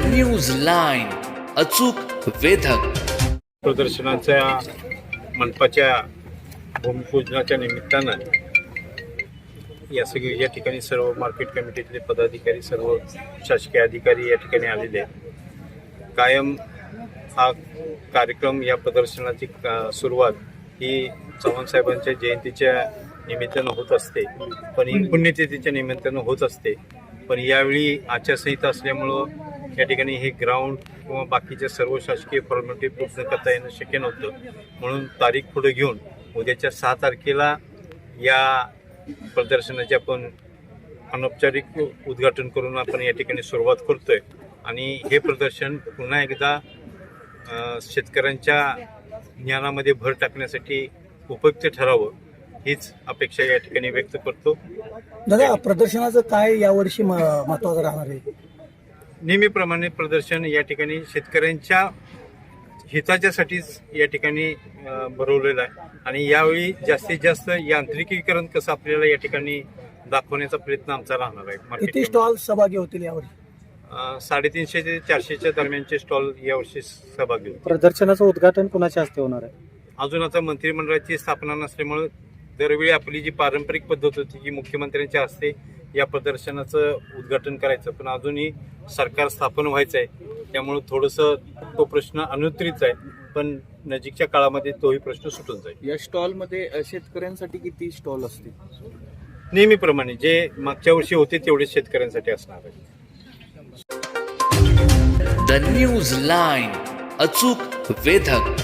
News line अचूक वेधक. प्रदर्शनाच्या मंडपाच्या भूमिपूजनाच्या निमित्तानं या सगळी या ठिकाणी सर्व मार्केट कमिटीतले पदाधिकारी सर्व शासकीय अधिकारी या ठिकाणी आलेले आहेत. कायम हा कार्यक्रम या प्रदर्शनाची सुरुवात ही चव्हाण साहेबांच्या जयंतीच्या निमित्तानं होत असते. पण ही पुण्यतिथीच्या निमित्तानं होत असते. पण यावेळी आचारसंहिता असल्यामुळं या ठिकाणी हे ग्राउंड किंवा बाकीच्या सर्व शासकीय फॉर्मॅलिटी पूर्ण करता येणं शक्य नव्हतं. म्हणून तारीख पुढे घेऊन उद्याच्या सहा तारखेला या प्रदर्शनाचे आपण अनौपचारिक उद्घाटन करून आपण या ठिकाणी सुरुवात करतोय. आणि हे प्रदर्शन पुन्हा एकदा शेतकऱ्यांच्या ज्ञानामध्ये भर टाकण्यासाठी उपयुक्त ठरावं हीच अपेक्षा या ठिकाणी व्यक्त करतो. दादा प्रदर्शनाचं काय यावर्षी महत्वाचं राहणार आहे? नेहमीप्रमाणे प्रदर्शन या ठिकाणी शेतकऱ्यांच्या हिताच्यासाठीच या ठिकाणी भरवलेलं आहे. आणि यावेळी जास्तीत जास्त यांत्रिकीकरण कसं आपल्याला या ठिकाणी दाखवण्याचा प्रयत्न आमचा राहणार आहे. किती. स्टॉल सहभागी होतील यावर्षी अ, साडेतीनशे ते चारशेच्या दरम्यानचे स्टॉल यावर्षी सहभागी होते प्रदर्शनाचं उद्घाटन कुणाच्या हस्ते होणार आहे? अजून आता मंत्रिमंडळाची स्थापना नसल्यामुळं दरवेळी आपली जी पारंपरिक पद्धत होती की मुख्यमंत्र्यांच्या हस्ते या प्रदर्शनाचं उद्घाटन करायचं पण अजूनही सरकार स्थापन व्हायचं आहे त्यामुळं थोडंसं तो प्रश्न अनुत्तरित आहे पण नजीकच्या काळामध्ये तोही प्रश्न सुटून जाईल. या स्टॉलमध्ये शेतकऱ्यांसाठी किती स्टॉल असतील? नेहमीप्रमाणे जे मागच्या वर्षी होते तेवढेच शेतकऱ्यांसाठी असणार आहे द न्यूज लाईन अचूक वेधक.